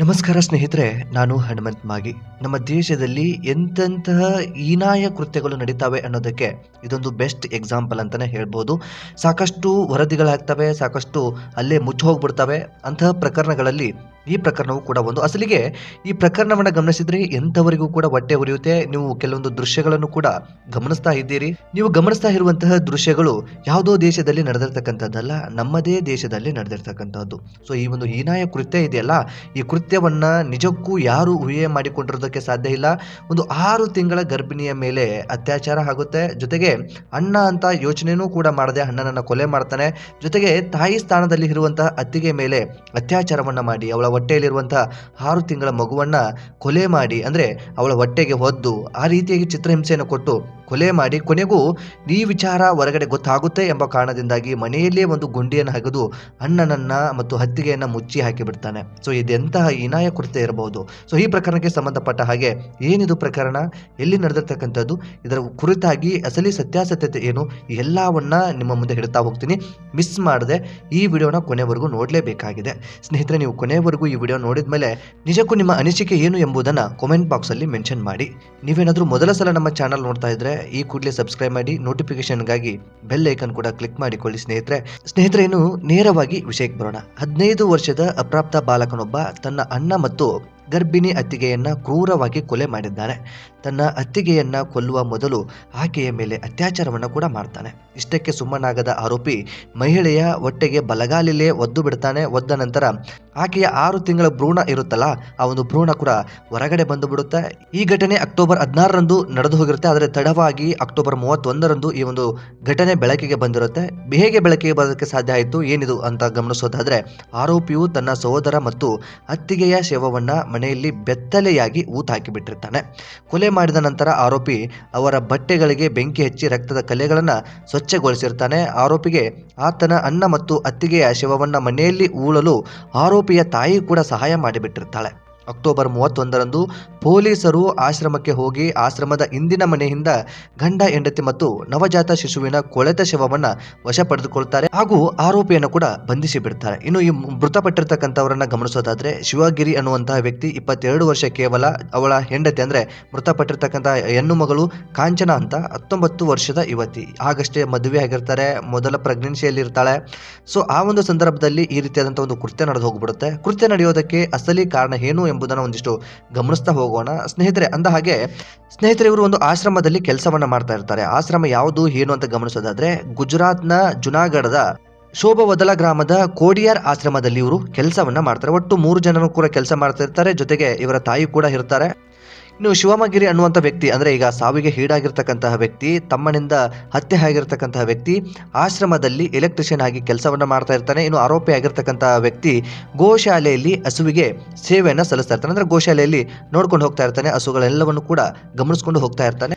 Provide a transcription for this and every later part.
ನಮಸ್ಕಾರ ಸ್ನೇಹಿತರೆ, ನಾನು ಹನುಮಂತ್ ಮಾಗಿ. ನಮ್ಮ ದೇಶದಲ್ಲಿ ಎಂತೆಂತಹ ಹೀನಾಯ ಕೃತ್ಯಗಳು ನಡೀತಾವೆ ಅನ್ನೋದಕ್ಕೆ ಇದೊಂದು ಬೆಸ್ಟ್ ಎಕ್ಸಾಂಪಲ್ ಅಂತಾನೆ ಹೇಳ್ಬೋದು. ಸಾಕಷ್ಟು ವರದಿಗಳಾಗ್ತವೆ, ಸಾಕಷ್ಟು ಅಲ್ಲೇ ಮುಚ್ಚಿ ಹೋಗ್ಬಿಡ್ತವೆ ಅಂತಹ ಪ್ರಕರಣಗಳಲ್ಲಿ ಈ ಪ್ರಕರಣವು ಕೂಡ ಒಂದು. ಅಸಲಿಗೆ ಈ ಪ್ರಕರಣವನ್ನು ಗಮನಿಸಿದ್ರೆ ಎಂಥವರಿಗೂ ಕೂಡ ಹೊಟ್ಟೆ ಉರಿಯುತ್ತೆ. ನೀವು ಕೆಲವೊಂದು ದೃಶ್ಯಗಳನ್ನು ಕೂಡ ಗಮನಿಸ್ತಾ ಇದ್ದೀರಿ. ನೀವು ಗಮನಿಸ್ತಾ ಇರುವಂತಹ ದೃಶ್ಯಗಳು ಯಾವುದೋ ದೇಶದಲ್ಲಿ ನಡೆದಿರ್ತಕ್ಕಂಥದ್ದಲ್ಲ. ನಮ್ಮದೇ ದೇಶದಲ್ಲಿ ನಡೆದಿರ್ತಕ್ಕಂಥದ್ದು. ಸೊ ಈ ಒಂದು ಹೀನಾಯ ಕೃತ್ಯ ಇದೆಯಲ್ಲ. ಈ ಕೃತ್ಯವನ್ನ ನಿಜಕ್ಕೂ ಯಾರು ಊಹೆ ಮಾಡಿಕೊಂಡಿರೋದಕ್ಕೆ ಸಾಧ್ಯ ಇಲ್ಲ. ಒಂದು ಆರು ತಿಂಗಳ ಗರ್ಭಿಣಿಯ ಮೇಲೆ ಅತ್ಯಾಚಾರ ಆಗುತ್ತೆ. ಜೊತೆಗೆ ಅಣ್ಣ ಅಂತ ಯೋಚನೆಯೂ ಕೂಡ ಮಾಡದೆ ಅಣ್ಣನನ್ನ ಕೊಲೆ ಮಾಡ್ತಾನೆ. ಜೊತೆಗೆ ತಾಯಿ ಸ್ಥಾನದಲ್ಲಿ ಇರುವಂತಹ ಅತ್ತಿಗೆ ಮೇಲೆ ಅತ್ಯಾಚಾರವನ್ನ ಮಾಡಿ ಅವಳ ಹೊಟ್ಟೆಯಲ್ಲಿರುವಂತಹ ಆರು ತಿಂಗಳ ಮಗುವನ್ನ ಕೊಲೆ ಮಾಡಿ ಅಂದ್ರೆ ಅವಳ ಹೊಟ್ಟೆಗೆ ಹೊದ್ದು ಆ ರೀತಿಯಾಗಿ ಚಿತ್ರಹಿಂಸೆಯನ್ನು ಕೊಟ್ಟು ಕೊಲೆ ಮಾಡಿ ಕೊನೆಗೂ ಈ ವಿಚಾರ ಹೊರಗಡೆ ಗೊತ್ತಾಗುತ್ತೆ ಎಂಬ ಕಾರಣದಿಂದಾಗಿ ಮನೆಯಲ್ಲೇ ಒಂದು ಗುಂಡಿಯನ್ನು ಹಗೆದು ಅಣ್ಣನನ್ನ ಮತ್ತು ಹತ್ತಿಗೆಯನ್ನ ಮುಚ್ಚಿ ಹಾಕಿ ಬಿಡ್ತಾನೆ. ಸೊ, ಇದೆಂತಹ ಹೀನಾಯ ಕೃತ್ಯ ಇರಬಹುದು. ಸೊ, ಈ ಪ್ರಕರಣಕ್ಕೆ ಸಂಬಂಧಪಟ್ಟ ಹಾಗೆ ಏನಿದು ಪ್ರಕರಣ? ಎಲ್ಲಿ ನಡೆದಿರ್ತಕ್ಕಂಥದ್ದು? ಇದರ ಕುರಿತಾಗಿ ಅಸಲಿ ಸತ್ಯಾಸತ್ಯತೆ ಏನು? ಎಲ್ಲವನ್ನ ನಿಮ್ಮ ಮುಂದೆ ಹಿಡ್ತಾ ಹೋಗ್ತೀನಿ. ಮಿಸ್ ಮಾಡದೆ ಈ ವಿಡಿಯೋನ ಕೊನೆವರೆಗೂ ನೋಡಲೇಬೇಕಾಗಿದೆ. ಸ್ನೇಹಿತರೆ, ನೀವು ಕೊನೆವರೆಗೂ ಈ ವಿಡಿಯೋ ನೋಡಿದ ಮೇಲೆ ನಿಜಕ್ಕೂ ನಿಮ್ಮ ಅನಿಸಿಕೆ ಏನು ಎಂಬುದನ್ನು ಕಾಮೆಂಟ್ ಬಾಕ್ಸಲ್ಲಿ ಮೆನ್ಷನ್ ಮಾಡಿ. ನೀವೇನಾದರೂ ಮೊದಲ ಸಲ ನಮ್ಮ ಚಾನಲ್ ನೋಡ್ತಾ ಇದ್ರೆ ಈ ಕೂಡಲೇ ಸಬ್ಸ್ಕ್ರೈಬ್ ಮಾಡಿ ನೋಟಿಫಿಕೇಶನ್ಗಾಗಿ ಬೆಲ್ ಐಕನ್ ಕೂಡ ಕ್ಲಿಕ್ ಮಾಡಿಕೊಳ್ಳಿ ಸ್ನೇಹಿತರೆ. ಸ್ನೇಹಿತರೆ, ಇನ್ನು ನೇರವಾಗಿ ವಿಷಯಕ್ಕೆ ಬರೋಣ. ಹದಿನೈದು ವರ್ಷದ ಅಪ್ರಾಪ್ತ ಬಾಲಕನೊಬ್ಬ ತನ್ನ ಅಣ್ಣ ಮತ್ತು ಗರ್ಭಿಣಿ ಅತ್ತಿಗೆಯನ್ನ ಕ್ರೂರವಾಗಿ ಕೊಲೆ ಮಾಡಿದ್ದಾನೆ ತನ್ನ ಅತ್ತಿಗೆಯನ್ನ ಕೊಲ್ಲುವ ಮೊದಲು ಆಕೆಯ ಮೇಲೆ ಅತ್ಯಾಚಾರವನ್ನು ಕೂಡ ಮಾಡ್ತಾನೆ. ಇಷ್ಟಕ್ಕೆ ಸುಮ್ಮನಾಗದ ಆರೋಪಿ ಮಹಿಳೆಯ ಹೊಟ್ಟೆಗೆ ಬಲಗಾಲಿಲೇ ಒದ್ದು ಬಿಡ್ತಾನೆ. ಒದ್ದ ನಂತರ ಆಕೆಯ ಆರು ತಿಂಗಳ ಭ್ರೂಣ ಇರುತ್ತಲ್ಲ ಆ ಒಂದು ಭ್ರೂಣ ಕೂಡ ಹೊರಗಡೆ ಬಂದು ಬಿಡುತ್ತೆ ಈ ಘಟನೆ ಅಕ್ಟೋಬರ್ ಹದಿನಾರರಂದು ನಡೆದು ಹೋಗಿರುತ್ತೆ. ಆದರೆ ತಡವಾಗಿ ಅಕ್ಟೋಬರ್ ಮೂವತ್ತೊಂದರಂದು ಈ ಒಂದು ಘಟನೆ ಬೆಳಕಿಗೆ ಬಂದಿರುತ್ತೆ. ಹೇಗೆ ಬೆಳಕಿಗೆ ಬರೋದಕ್ಕೆ ಸಾಧ್ಯ ಆಯಿತು, ಏನಿದು ಅಂತ ಗಮನಿಸೋದಾದ್ರೆ, ಆರೋಪಿಯು ತನ್ನ ಸಹೋದರ ಮತ್ತು ಅತ್ತಿಗೆಯ ಶವವನ್ನ ಮನೆಯಲ್ಲಿ ಬೆತ್ತಲೆಯಾಗಿ ಊತ ಹಾಕಿಬಿಟ್ಟಿರ್ತಾನೆ. ಕೊಲೆ ಮಾಡಿದ ನಂತರ ಆರೋಪಿ ಅವರ ಬಟ್ಟೆಗಳಿಗೆ ಬೆಂಕಿ ಹಚ್ಚಿ ರಕ್ತದ ಕಲೆಗಳನ್ನು ಸ್ವಚ್ಛಗೊಳಿಸಿರ್ತಾನೆ. ಆರೋಪಿಗೆ ಆತನ ಅಣ್ಣ ಮತ್ತು ಅತ್ತಿಗೆಯ ಶವವನ್ನ ಮನೆಯಲ್ಲಿ ಊಳಲು ಆರೋಪಿಯ ತಾಯಿ ಕೂಡ ಸಹಾಯ ಮಾಡಿಬಿಟ್ಟಿರ್ತಾಳೆ. ಅಕ್ಟೋಬರ್ ಮೂವತ್ತೊಂದರಂದು ಪೊಲೀಸರು ಆಶ್ರಮಕ್ಕೆ ಹೋಗಿ ಆಶ್ರಮದ ಇಂದಿನ ಮನೆಯಿಂದ ಗಂಡ, ಹೆಂಡತಿ ಮತ್ತು ನವಜಾತ ಶಿಶುವಿನ ಕೊಳೆತ ಶವವನ್ನ ವಶ ಪಡೆದುಕೊಳ್ತಾರೆ ಹಾಗೂ ಆರೋಪಿಯನ್ನು ಕೂಡ ಬಂಧಿಸಿ ಬಿಡ್ತಾರೆ. ಇನ್ನು ಈ ಮೃತಪಟ್ಟಿರ್ತಕ್ಕಂಥವರನ್ನ ಗಮನಿಸೋದಾದ್ರೆ ಶಿವಗಿರಿ ಅನ್ನುವಂತಹ ವ್ಯಕ್ತಿ ಇಪ್ಪತ್ತೆರಡು ವರ್ಷ ಕೇವಲ ಅವಳ ಹೆಂಡತಿ ಅಂದ್ರೆ ಮೃತಪಟ್ಟಿರ್ತಕ್ಕಂಥ ಹೆಣ್ಣು ಮಗಳು ಕಾಂಚನ ಅಂತ ಹತ್ತೊಂಬತ್ತು ವರ್ಷದ ಯುವತಿ. ಆಗಷ್ಟೇ ಮದುವೆ ಆಗಿರ್ತಾರೆ, ಮೊದಲ ಪ್ರೆಗ್ನೆನ್ಸಿಯಲ್ಲಿ ಇರ್ತಾಳೆ. ಸೊ ಆ ಒಂದು ಸಂದರ್ಭದಲ್ಲಿ ಈ ರೀತಿಯಾದಂತಹ ಒಂದು ಕೃತ್ಯ ನಡೆದು ಹೋಗ್ಬಿಡುತ್ತೆ. ಕೃತ್ಯ ನಡೆಯೋದಕ್ಕೆ ಅಸಲಿ ಕಾರಣ ಏನು ಎಂಬುದನ್ನು ಒಂದಿಷ್ಟು ಗಮನಿಸ್ತಾ ಹೋಗೋಣ. ಸ್ನೇಹಿತರೆ, ಅಂದ ಹಾಗೆ ಸ್ನೇಹಿತರೆ, ಇವರು ಒಂದು ಆಶ್ರಮದಲ್ಲಿ ಕೆಲಸವನ್ನ ಮಾಡ್ತಾ ಇರ್ತಾರೆ. ಆಶ್ರಮ ಯಾವುದು, ಏನು ಅಂತ ಗಮನಿಸೋದಾದ್ರೆ ಗುಜರಾತ್ನ ಜುನಾಗಢದ ಶೋಭವದಲ ಗ್ರಾಮದ ಕೋಡಿಯಾರ್ ಆಶ್ರಮದಲ್ಲಿ ಇವರು ಕೆಲಸವನ್ನ ಮಾಡ್ತಾರೆ. ಒಟ್ಟು ಮೂರು ಜನರು ಕೂಡ ಕೆಲಸ ಮಾಡ್ತಾ ಇರ್ತಾರೆ. ಜೊತೆಗೆ ಇವರ ತಾಯಿ ಕೂಡ ಇರ್ತಾರೆ. ಇನ್ನು ಶಿವಮಗಿರಿ ಅನ್ನುವಂಥ ವ್ಯಕ್ತಿ, ಅಂದರೆ ಈಗ ಸಾವಿಗೆ ಈಡಾಗಿರ್ತಕ್ಕಂತಹ ವ್ಯಕ್ತಿ, ತಮ್ಮನಿಂದ ಹತ್ಯೆ ಆಗಿರ್ತಕ್ಕಂತಹ ವ್ಯಕ್ತಿ, ಆಶ್ರಮದಲ್ಲಿ ಎಲೆಕ್ಟ್ರಿಷಿಯನ್ ಆಗಿ ಕೆಲಸವನ್ನ ಮಾಡ್ತಾ ಇರ್ತಾನೆ. ಇನ್ನು ಆರೋಪಿ ಆಗಿರ್ತಕ್ಕಂತಹ ವ್ಯಕ್ತಿ ಗೋಶಾಲೆಯಲ್ಲಿ ಹಸುವಿಗೆ ಸೇವೆಯನ್ನು ಸಲ್ಲಿಸ್ತಾ ಇರ್ತಾನೆ. ಅಂದರೆ ಗೋಶಾಲೆಯಲ್ಲಿ ನೋಡ್ಕೊಂಡು ಹೋಗ್ತಾ ಇರ್ತಾನೆ. ಹಸುಗಳೆಲ್ಲವನ್ನು ಕೂಡ ಗಮನಿಸ್ಕೊಂಡು ಹೋಗ್ತಾ ಇರ್ತಾನೆ.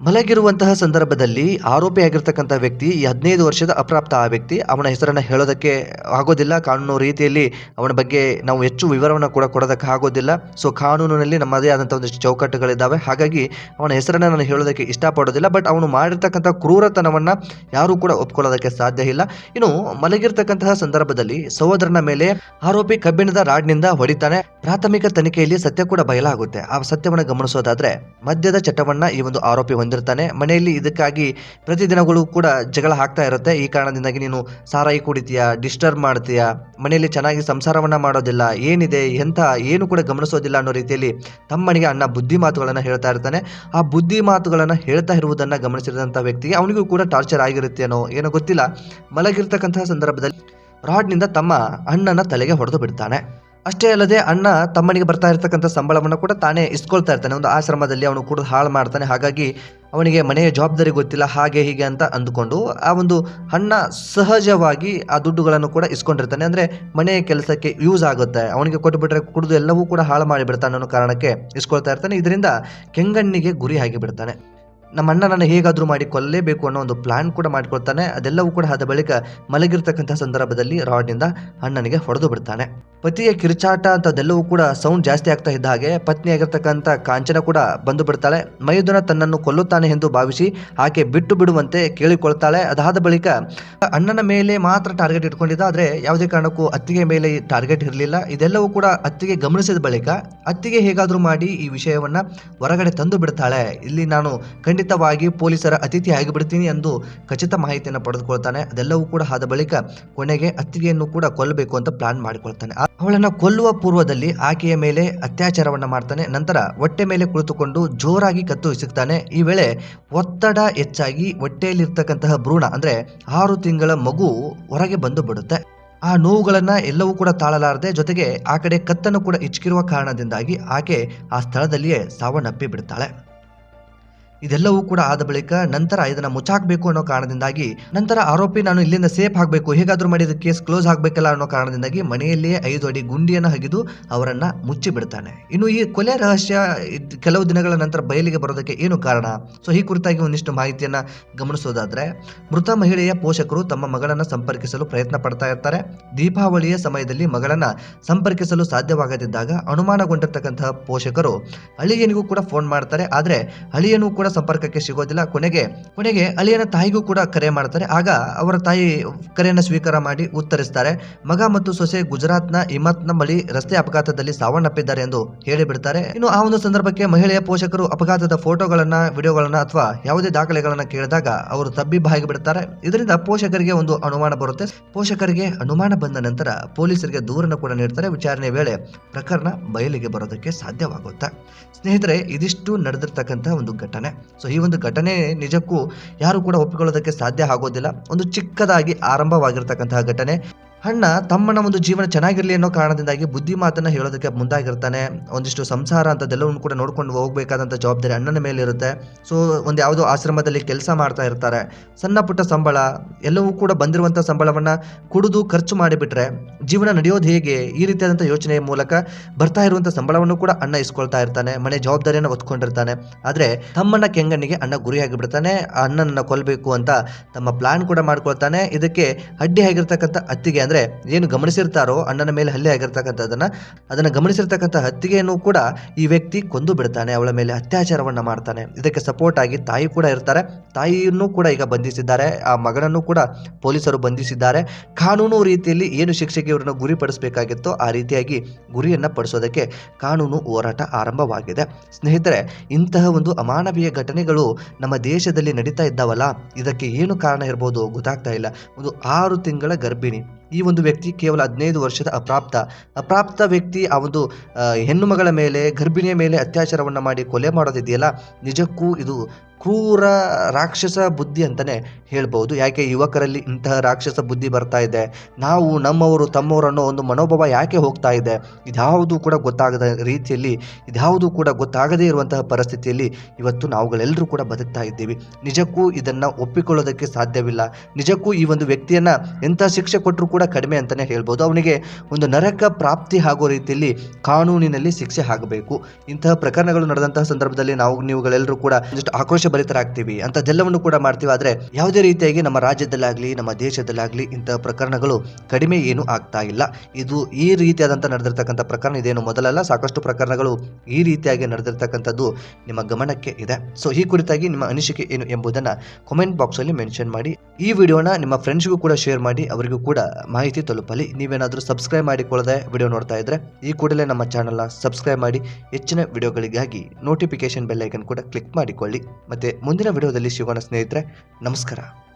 ಮಲಗಿರುವಂತಹ ಸಂದರ್ಭದಲ್ಲಿ ಆರೋಪಿ ಆಗಿರ್ತಕ್ಕಂಥ ವ್ಯಕ್ತಿ ಈ ಹದಿನೈದು ವರ್ಷದ ಅಪ್ರಾಪ್ತ ಆ ವ್ಯಕ್ತಿ, ಅವನ ಹೆಸರನ್ನು ಹೇಳೋದಕ್ಕೆ ಆಗೋದಿಲ್ಲ. ಕಾನೂನು ರೀತಿಯಲ್ಲಿ ಅವನ ಬಗ್ಗೆ ನಾವು ಹೆಚ್ಚು ವಿವರವನ್ನು ಕೂಡ ಕೊಡೋದಕ್ಕೆ ಆಗೋದಿಲ್ಲ. ಸೊ ಕಾನೂನಿನಲ್ಲಿ ನಮ್ಮದೇ ಆದಂಥ ಒಂದಿಷ್ಟು ಚೌಕಟ್ಟುಗಳಿದ್ದಾವೆ ಹಾಗಾಗಿ ಅವನ ಹೆಸರನ್ನು ನಾನು ಹೇಳೋದಕ್ಕೆ ಇಷ್ಟಪಡೋದಿಲ್ಲ. ಬಟ್ ಅವನು ಮಾಡಿರ್ತಕ್ಕಂಥ ಕ್ರೂರತನವನ್ನು ಯಾರೂ ಕೂಡ ಒಪ್ಕೊಳ್ಳೋದಕ್ಕೆ ಸಾಧ್ಯ ಇಲ್ಲ. ಇನ್ನು ಮಲಗಿರ್ತಕ್ಕಂತಹ ಸಂದರ್ಭದಲ್ಲಿ ಸಹೋದರನ ಮೇಲೆ ಆರೋಪಿ ಕಬ್ಬಿಣದ ರಾಡ್ನಿಂದ ಹೊಡಿತಾನೆ. ಪ್ರಾಥಮಿಕ ತನಿಖೆಯಲ್ಲಿ ಸತ್ಯ ಕೂಡ ಬಯಲಾಗುತ್ತೆ. ಆ ಸತ್ಯವನ್ನು ಗಮನಿಸೋದಾದ್ರೆ ಮದ್ಯದ ಚಟವನ್ನ ಈ ಒಂದು ಆರೋಪಿ ಹೊಂದಿರ್ತಾನೆ ಮನೆಯಲ್ಲಿ ಇದಕ್ಕಾಗಿ ಪ್ರತಿದಿನಗಳು ಕೂಡ ಜಗಳ ಆಗ್ತಾ ಇರುತ್ತೆ. ಈ ಕಾರಣದಿಂದಾಗಿ ನೀನು ಸಾರಾಯಿ ಕುಡಿತೀಯಾ, ಡಿಸ್ಟರ್ಬ್ ಮಾಡ್ತೀಯಾ, ಮನೆಯಲ್ಲಿ ಚೆನ್ನಾಗಿ ಸಂಸಾರವನ್ನ ಮಾಡೋದಿಲ್ಲ, ಏನಿದೆ, ಎಂಥ, ಏನು ಕೂಡ ಗಮನಿಸೋದಿಲ್ಲ ಅನ್ನೋ ರೀತಿಯಲ್ಲಿ ತಮ್ಮನಿಗೆ ಅಣ್ಣ ಬುದ್ಧಿ ಮಾತುಗಳನ್ನು ಹೇಳ್ತಾ ಇರ್ತಾನೆ. ಆ ಬುದ್ಧಿ ಮಾತುಗಳನ್ನು ಹೇಳ್ತಾ ಇರುವುದನ್ನ ಗಮನಿಸಿದಂಥ ವ್ಯಕ್ತಿಗೆ ಅವನಿಗೂ ಕೂಡ ಟಾರ್ಚರ್ ಆಗಿರುತ್ತೇನೋ ಏನೋ ಗೊತ್ತಿಲ್ಲ. ಮಲಗಿರ್ತಕ್ಕಂತಹ ಸಂದರ್ಭದಲ್ಲಿ ರಾಡ್ನಿಂದ ತಮ್ಮ ಅಣ್ಣನ ತಲೆಗೆ ಹೊಡೆದು ಬಿಡ್ತಾನೆ. ಅಷ್ಟೇ ಅಲ್ಲದೆ ಅಣ್ಣ ತಮ್ಮನಿಗೆ ಬರ್ತಾ ಇರತಕ್ಕಂಥ ಸಂಬಳವನ್ನು ಕೂಡ ತಾನೇ ಇಸ್ಕೊಳ್ತಾ ಇರ್ತಾನೆ. ಒಂದು ಆಶ್ರಮದಲ್ಲಿ ಅವನು ಕೂಡ ಹಾಳು ಮಾಡ್ತಾನೆ. ಹಾಗಾಗಿ ಅವನಿಗೆ ಮನೆಯ ಜವಾಬ್ದಾರಿ ಗೊತ್ತಿಲ್ಲ. ಹಾಗೆ ಹೀಗೆ ಅಂತ ಅಂದುಕೊಂಡು ಆ ಒಂದು ಅಣ್ಣ ಸಹಜವಾಗಿ ಆ ದುಡ್ಡುಗಳನ್ನು ಕೂಡ ಇಸ್ಕೊಂಡಿರ್ತಾನೆ. ಅಂದರೆ ಮನೆಯ ಕೆಲಸಕ್ಕೆ ಯೂಸ್ ಆಗುತ್ತೆ. ಅವನಿಗೆ ಕೊಟ್ಟುಬಿಟ್ರೆ ಕುಡಿದು ಎಲ್ಲವೂ ಕೂಡ ಹಾಳು ಮಾಡಿಬಿಡ್ತಾನೆ ಅನ್ನೋ ಕಾರಣಕ್ಕೆ ಇಸ್ಕೊಳ್ತಾ ಇರ್ತಾನೆ. ಇದರಿಂದ ಕೆಂಗಣ್ಣಿಗೆ ಗುರಿ ಆಗಿಬಿಡ್ತಾನೆ. ನಮ್ಮ ಅಣ್ಣನನ್ನು ಹೇಗಾದರೂ ಮಾಡಿ ಕೊಲ್ಲಲೇಬೇಕು ಅನ್ನೋ ಒಂದು ಪ್ಲಾನ್ ಕೂಡ ಮಾಡ್ಕೊಳ್ತಾನೆ. ಅದೆಲ್ಲವೂ ಕೂಡ ಆದ ಬಳಿಕ ಮಲಗಿರ್ತಕ್ಕಂಥ ಸಂದರ್ಭದಲ್ಲಿ ರಾಡ್ನಿಂದ ಅಣ್ಣನಿಗೆ ಹೊಡೆದು ಬಿಡ್ತಾನೆ. ಪತಿಯ ಕಿರುಚಾಟ ಅಂತ ಅದೆಲ್ಲವೂ ಕೂಡ ಸೌಂಡ್ ಜಾಸ್ತಿ ಆಗ್ತಾ ಇದ್ದ ಹಾಗೆ ಪತ್ನಿಯಾಗಿರ್ತಕ್ಕಂಥ ಕಾಂಚನ ಕೂಡ ಬಂದು ಬಿಡ್ತಾಳೆ. ಮೈದುನ ತನ್ನನ್ನು ಕೊಲ್ಲುತ್ತಾನೆ ಎಂದು ಭಾವಿಸಿ ಆಕೆ ಬಿಟ್ಟು ಬಿಡುವಂತೆ ಕೇಳಿಕೊಳ್ತಾಳೆ. ಅದಾದ ಬಳಿಕ ಅಣ್ಣನ ಮೇಲೆ ಮಾತ್ರ ಟಾರ್ಗೆಟ್ ಇಟ್ಕೊಂಡಿದ್ದ, ಆದರೆ ಯಾವುದೇ ಕಾರಣಕ್ಕೂ ಅತ್ತಿಗೆ ಮೇಲೆ ಟಾರ್ಗೆಟ್ ಇರಲಿಲ್ಲ. ಇದೆಲ್ಲವೂ ಕೂಡ ಅತ್ತಿಗೆ ಗಮನಿಸಿದ ಬಳಿಕ ಅತ್ತಿಗೆ ಹೇಗಾದರೂ ಮಾಡಿ ಈ ವಿಷಯವನ್ನು ಹೊರಗಡೆ ತಂದು ಬಿಡ್ತಾಳೆ. ಇಲ್ಲಿ ನಾನು ಖಂಡಿತವಾಗಿ ಪೊಲೀಸರ ಅತಿಥಿ ಆಗಿಬಿಡ್ತೀನಿ ಎಂದು ಖಚಿತ ಮಾಹಿತಿಯನ್ನು ಪಡೆದುಕೊಳ್ತಾನೆ. ಅದೆಲ್ಲವೂ ಕೂಡ ಆದ ಬಳಿಕ ಕೊನೆಗೆ ಅತ್ತಿಗೆಯನ್ನು ಕೂಡ ಕೊಲ್ಲಬೇಕು ಅಂತ ಪ್ಲಾನ್ ಮಾಡಿಕೊಳ್ತಾನೆ. ಅವಳನ್ನು ಕೊಲ್ಲುವ ಪೂರ್ವದಲ್ಲಿ ಆಕೆಯ ಮೇಲೆ ಅತ್ಯಾಚಾರವನ್ನು ಮಾಡ್ತಾನೆ. ನಂತರ ಹೊಟ್ಟೆ ಮೇಲೆ ಕುಳಿತುಕೊಂಡು ಜೋರಾಗಿ ಕತ್ತು ಹಿಸುಕ್ತಾನೆ ಈ ವೇಳೆ ಒತ್ತಡ ಹೆಚ್ಚಾಗಿ ಹೊಟ್ಟೆಯಲ್ಲಿರ್ತಕ್ಕಂತಹ ಭ್ರೂಣ, ಅಂದರೆ ಆರು ತಿಂಗಳ ಮಗು ಹೊರಗೆ ಬಂದು ಬಿಡುತ್ತೆ. ಆ ನೋವುಗಳನ್ನ ಎಲ್ಲವೂ ಕೂಡ ತಾಳಲಾರದೆ ಜೊತೆಗೆ ಆ ಕಡೆ ಕತ್ತನ್ನು ಕೂಡ ಇಚ್ಕಿರುವ ಕಾರಣದಿಂದಾಗಿ ಆಕೆ ಆ ಸ್ಥಳದಲ್ಲಿಯೇ ಸಾವನ್ನಪ್ಪಿ ಬಿಡ್ತಾಳೆ. ಇದೆಲ್ಲವೂ ಕೂಡ ಆದ ಬಳಿಕ ನಂತರ ಇದನ್ನ ಮುಚ್ಚಾಕಬೇಕು ಅನ್ನೋ ಕಾರಣದಿಂದಾಗಿ ನಂತರ ಆರೋಪಿ ನಾನು ಇಲ್ಲಿಂದ ಸೇಫ್ ಆಗಬೇಕು, ಹೇಗಾದ್ರೂ ಮಾಡಿ ಕೇಸ್ ಕ್ಲೋಸ್ ಆಗಬೇಕಲ್ಲ ಅನ್ನೋ ಕಾರಣದಿಂದಾಗಿ ಮನೆಯಲ್ಲಿಯೇ ಐದು ಅಡಿ ಗುಂಡಿಯನ್ನು ಹಗಿದು ಅವರನ್ನ ಮುಚ್ಚಿ ಬಿಡ್ತಾನೆ ಇನ್ನು ಈ ಕೊಲೆ ರಹಸ್ಯ ಕೆಲವು ದಿನಗಳ ನಂತರ ಬಯಲಿಗೆ ಬರೋದಕ್ಕೆ ಏನು ಕಾರಣ? ಸೊ ಈ ಕುರಿತಾಗಿ ಒಂದಿಷ್ಟು ಮಾಹಿತಿಯನ್ನ ಗಮನಿಸೋದಾದ್ರೆ, ಮೃತ ಮಹಿಳೆಯ ಪೋಷಕರು ತಮ್ಮ ಮಗಳನ್ನ ಸಂಪರ್ಕಿಸಲು ಪ್ರಯತ್ನ ಪಡ್ತಾ ಇರ್ತಾರೆ. ದೀಪಾವಳಿಯ ಸಮಯದಲ್ಲಿ ಮಗಳನ್ನ ಸಂಪರ್ಕಿಸಲು ಸಾಧ್ಯವಾಗದಿದ್ದಾಗ ಅನುಮಾನಗೊಂಡಿರ್ತಕ್ಕಂತಹ ಪೋಷಕರು ಅಳಿಯನಿಗೂ ಕೂಡ ಫೋನ್ ಮಾಡ್ತಾರೆ. ಆದ್ರೆ ಅಳಿಯನು ಕೂಡ ಸಂಪರ್ಕಕ್ಕೆ ಸಿಗೋದಿಲ್ಲ. ಕೊನೆಗೆ ಕೊನೆಗೆ ಅಳಿಯನ ತಾಯಿಗೂ ಕೂಡ ಕರೆ ಮಾಡ್ತಾರೆ. ಆಗ ಅವರ ತಾಯಿ ಕರೆಯನ್ನು ಸ್ವೀಕಾರ ಮಾಡಿ ಉತ್ತರಿಸ್ತಾರೆ. ಮಗ ಮತ್ತು ಸೊಸೆ ಗುಜರಾತ್ನ ಹಿಮತ್ನ ಬಳಿ ರಸ್ತೆ ಅಪಘಾತದಲ್ಲಿ ಸಾವನ್ನಪ್ಪಿದ್ದಾರೆ ಎಂದು ಹೇಳಿಬಿಡ್ತಾರೆ. ಇನ್ನು ಆ ಒಂದು ಸಂದರ್ಭಕ್ಕೆ ಮಹಿಳೆಯ ಪೋಷಕರು ಅಪಘಾತದ ಫೋಟೋಗಳನ್ನ, ವಿಡಿಯೋಗಳನ್ನ ಅಥವಾ ಯಾವುದೇ ದಾಖಲೆಗಳನ್ನ ಕೇಳಿದಾಗ ಅವರು ತಬ್ಬಿ ಬಾಯಿಗೆ ಬಿಡ್ತಾರೆ. ಇದರಿಂದ ಪೋಷಕರಿಗೆ ಒಂದು ಅನುಮಾನ ಬರುತ್ತೆ. ಪೋಷಕರಿಗೆ ಅನುಮಾನ ಬಂದ ನಂತರ ಪೊಲೀಸರಿಗೆ ದೂರನ್ನು ಕೂಡ ನೀಡ್ತಾರೆ. ವಿಚಾರಣೆ ವೇಳೆ ಪ್ರಕರಣ ಬಯಲಿಗೆ ಬರೋದಕ್ಕೆ ಸಾಧ್ಯವಾಗುತ್ತೆ? ಸ್ನೇಹಿತರೆ, ಇದಿಷ್ಟು ನಡೆದಿರ್ತಕ್ಕಂಥ ಒಂದು ಘಟನೆ. ಸೊ ಈ ಒಂದು ಘಟನೆ ನಿಜಕ್ಕೂ ಯಾರು ಕೂಡ ಒಪ್ಪಿಕೊಳ್ಳೋದಕ್ಕೆ ಸಾಧ್ಯ ಆಗೋದಿಲ್ಲ. ಒಂದು ಚಿಕ್ಕದಾಗಿ ಆರಂಭವಾಗಿರ್ತಕ್ಕಂತಹ ಘಟನೆ. ಅಣ್ಣ ತಮ್ಮನ ಒಂದು ಜೀವನ ಚೆನ್ನಾಗಿರಲಿ ಅನ್ನೋ ಕಾರಣದಿಂದಾಗಿ ಬುದ್ಧಿ ಮಾತನ್ನ ಹೇಳೋದಕ್ಕೆ ಮುಂದಾಗಿರ್ತಾನೆ. ಒಂದಿಷ್ಟು ಸಂಸಾರ ಅಂತದೆಲ್ಲವನ್ನು ಕೂಡ ನೋಡ್ಕೊಂಡು ಹೋಗ್ಬೇಕಾದಂಥ ಜವಾಬ್ದಾರಿ ಅಣ್ಣನ ಮೇಲೆ ಇರುತ್ತೆ. ಸೊ ಒಂದು ಯಾವುದೋ ಆಶ್ರಮದಲ್ಲಿ ಕೆಲಸ ಮಾಡ್ತಾ ಇರ್ತಾರೆ. ಸಣ್ಣ ಪುಟ್ಟ ಸಂಬಳ, ಎಲ್ಲವೂ ಕೂಡ ಬಂದಿರುವಂಥ ಸಂಬಳವನ್ನ ಕುಡಿದು ಖರ್ಚು ಮಾಡಿಬಿಟ್ರೆ ಜೀವನ ನಡೆಯೋದು ಹೇಗೆ? ಈ ರೀತಿಯಾದಂಥ ಯೋಚನೆಯ ಮೂಲಕ ಬರ್ತಾ ಇರುವಂಥ ಸಂಬಳವನ್ನು ಕೂಡ ಅಣ್ಣ ಇಸ್ಕೊಳ್ತಾ ಇರ್ತಾನೆ. ಮನೆ ಜವಾಬ್ದಾರಿಯನ್ನು ಹೊತ್ಕೊಂಡಿರ್ತಾನೆ. ಆದರೆ ತಮ್ಮನ ಕೆಂಗಣ್ಣಿಗೆ ಅಣ್ಣ ಗುರಿಯಾಗಿ ಬಿಡ್ತಾನೆ ಆ ಅಣ್ಣನನ್ನ ಕೊಲ್ಲಬೇಕು ಅಂತ ತಮ್ಮ ಪ್ಲಾನ್ ಕೂಡ ಮಾಡ್ಕೊಳ್ತಾನೆ. ಇದಕ್ಕೆ ಅಡ್ಡಿ ಆಗಿರ್ತಕ್ಕಂಥ ಅತ್ತಿಗೆ ಅಂದ್ರೆ ಏನು ಗಮನಿಸಿರ್ತಾರೋ ಅಣ್ಣನ ಮೇಲೆ ಹಲ್ಲೆ ಆಗಿರ್ತಕ್ಕಂಥದ್ದನ್ನ, ಅದನ್ನ ಗಮನಿಸಿರ್ತಕ್ಕಂಥ ಹತ್ತಿಗೆಯನ್ನು ಕೂಡ ಈ ವ್ಯಕ್ತಿ ಕೊಂದು ಬಿಡ್ತಾನೆ, ಅವಳ ಮೇಲೆ ಅತ್ಯಾಚಾರವನ್ನ ಮಾಡ್ತಾನೆ. ಇದಕ್ಕೆ ಸಪೋರ್ಟ್ ಆಗಿ ತಾಯಿ ಕೂಡ ಇರ್ತಾರೆ. ತಾಯಿಯನ್ನು ಕೂಡ ಈಗ ಬಂಧಿಸಿದ್ದಾರೆ. ಆ ಮಗನನ್ನು ಕೂಡ ಪೊಲೀಸರು ಬಂಧಿಸಿದ್ದಾರೆ. ಕಾನೂನು ರೀತಿಯಲ್ಲಿ ಏನು ಶಿಕ್ಷೆಗೆ ಇವರನ್ನು ಗುರಿಪಡಿಸಬೇಕಾಗಿತ್ತೋ ಆ ರೀತಿಯಾಗಿ ಗುರಿಯನ್ನ ಪಡಿಸೋದಕ್ಕೆ ಕಾನೂನು ಹೋರಾಟ ಆರಂಭವಾಗಿದೆ. ಸ್ನೇಹಿತರೆ, ಇಂತಹ ಒಂದು ಅಮಾನವೀಯ ಘಟನೆಗಳು ನಮ್ಮ ದೇಶದಲ್ಲಿ ನಡೀತಾ ಇದ್ದಾವಲ್ಲ, ಇದಕ್ಕೆ ಏನು ಕಾರಣ ಇರ್ಬೋದು ಗೊತ್ತಾಗ್ತಾ ಇಲ್ಲ. ಒಂದು ಆರು ತಿಂಗಳ ಗರ್ಭಿಣಿ. ಈ ಒಂದು ವ್ಯಕ್ತಿ ಕೇವಲ ಹದಿನೈದು ವರ್ಷದ ಅಪ್ರಾಪ್ತ. ಅಪ್ರಾಪ್ತ ವ್ಯಕ್ತಿ ಆ ಒಂದು ಹೆಣ್ಣು ಮಗಳ ಮೇಲೆ ಗರ್ಭಿಣಿಯ ಮೇಲೆ ಅತ್ಯಾಚಾರವನ್ನು ಮಾಡಿ ಕೊಲೆ ಮಾಡೋದಿದೆಯಲ್ಲ? ನಿಜಕ್ಕೂ ಇದು ಕ್ರೂರ ರಾಕ್ಷಸ ಬುದ್ಧಿ ಅಂತಲೇ ಹೇಳ್ಬೋದು. ಯಾಕೆ ಯುವಕರಲ್ಲಿ ಇಂತಹ ರಾಕ್ಷಸ ಬುದ್ಧಿ ಬರ್ತಾ ಇದೆ? ನಾವು ನಮ್ಮವರು, ತಮ್ಮವರನ್ನು ಒಂದು ಮನೋಭಾವ ಯಾಕೆ ಹೋಗ್ತಾ ಇದೆ? ಇದ್ಯಾವುದೂ ಕೂಡ ಗೊತ್ತಾಗದ ರೀತಿಯಲ್ಲಿ, ಇದ್ಯಾವುದೂ ಕೂಡ ಗೊತ್ತಾಗದೇ ಇರುವಂತಹ ಪರಿಸ್ಥಿತಿಯಲ್ಲಿ ಇವತ್ತು ನಾವುಗಳೆಲ್ಲರೂ ಕೂಡ ಬದುಕ್ತಾ ಇದ್ದೀವಿ. ನಿಜಕ್ಕೂ ಇದನ್ನು ಒಪ್ಪಿಕೊಳ್ಳೋದಕ್ಕೆ ಸಾಧ್ಯವಿಲ್ಲ. ನಿಜಕ್ಕೂ ಈ ಒಂದು ವ್ಯಕ್ತಿಯನ್ನು ಎಂಥ ಶಿಕ್ಷೆ ಕೊಟ್ಟರು ಕೂಡ ಕಡಿಮೆ ಅಂತಲೇ ಹೇಳ್ಬೋದು. ಅವನಿಗೆ ಒಂದು ನರಕ ಪ್ರಾಪ್ತಿ ಆಗೋ ರೀತಿಯಲ್ಲಿ ಕಾನೂನಿನಲ್ಲಿ ಶಿಕ್ಷೆ ಆಗಬೇಕು. ಇಂತಹ ಪ್ರಕರಣಗಳು ನಡೆದಂತಹ ಸಂದರ್ಭದಲ್ಲಿ ನಾವು, ನೀವುಗಳೆಲ್ಲರೂ ಕೂಡ ಆಕ್ರೋಶ ಭರಿತರಾಗ್ತೀವಿ ಅಂಥದ್ದೆಲ್ಲವನ್ನು ಕೂಡ ಮಾಡ್ತೀವಿ. ಆದರೆ ಯಾವುದೇ ರೀತಿಯಾಗಿ ನಮ್ಮ ರಾಜ್ಯದಲ್ಲಾಗಲಿ, ನಮ್ಮ ದೇಶದಲ್ಲಾಗಲಿ ಇಂತಹ ಪ್ರಕರಣಗಳು ಕಡಿಮೆ ಏನು ಆಗ್ತಾ ಇಲ್ಲ. ಇದು ಈ ರೀತಿಯಾದಂಥ ನಡೆದಿರ್ತಕ್ಕಂಥ ಪ್ರಕರಣ ಇದೇನು ಮೊದಲಲ್ಲ, ಸಾಕಷ್ಟು ಪ್ರಕರಣಗಳು ಈ ರೀತಿಯಾಗಿ ನಡೆದಿರ್ತಕ್ಕಂಥದ್ದು ನಿಮ್ಮ ಗಮನಕ್ಕೆ ಇದೆ. ಸೊ ಈ ಕುರಿತಾಗಿ ನಿಮ್ಮ ಅನಿಸಿಕೆ ಏನು ಎಂಬುದನ್ನು ಕಾಮೆಂಟ್ ಬಾಕ್ಸಲ್ಲಿ ಮೆನ್ಷನ್ ಮಾಡಿ. ಈ ವಿಡಿಯೋನ ನಿಮ್ಮ ಫ್ರೆಂಡ್ಸ್ಗೂ ಕೂಡ ಶೇರ್ ಮಾಡಿ, ಅವರಿಗೂ ಕೂಡ ಮಾಹಿತಿ ತಲುಪಲಿ. ನೀವೇನಾದರೂ ಸಬ್ಸ್ಕ್ರೈಬ್ ಮಾಡಿಕೊಳ್ಳದೆ ವಿಡಿಯೋ ನೋಡ್ತಾ ಇದ್ರೆ ಈ ಕೂಡಲೇ ನಮ್ಮ ಚಾನಲ್ನ ಸಬ್ಸ್ಕ್ರೈಬ್ ಮಾಡಿ. ಹೆಚ್ಚಿನ ವಿಡಿಯೋಗಳಿಗಾಗಿ ನೋಟಿಫಿಕೇಶನ್ ಬೆಲ್ ಐಕನ್ ಕೂಡ ಕ್ಲಿಕ್ ಮಾಡಿಕೊಳ್ಳಿ. ಮತ್ತೆ ಮುಂದಿನ ವಿಡಿಯೋದಲ್ಲಿ ಸಿಗೋಣ ಸ್ನೇಹಿತರೆ ನಮಸ್ಕಾರ.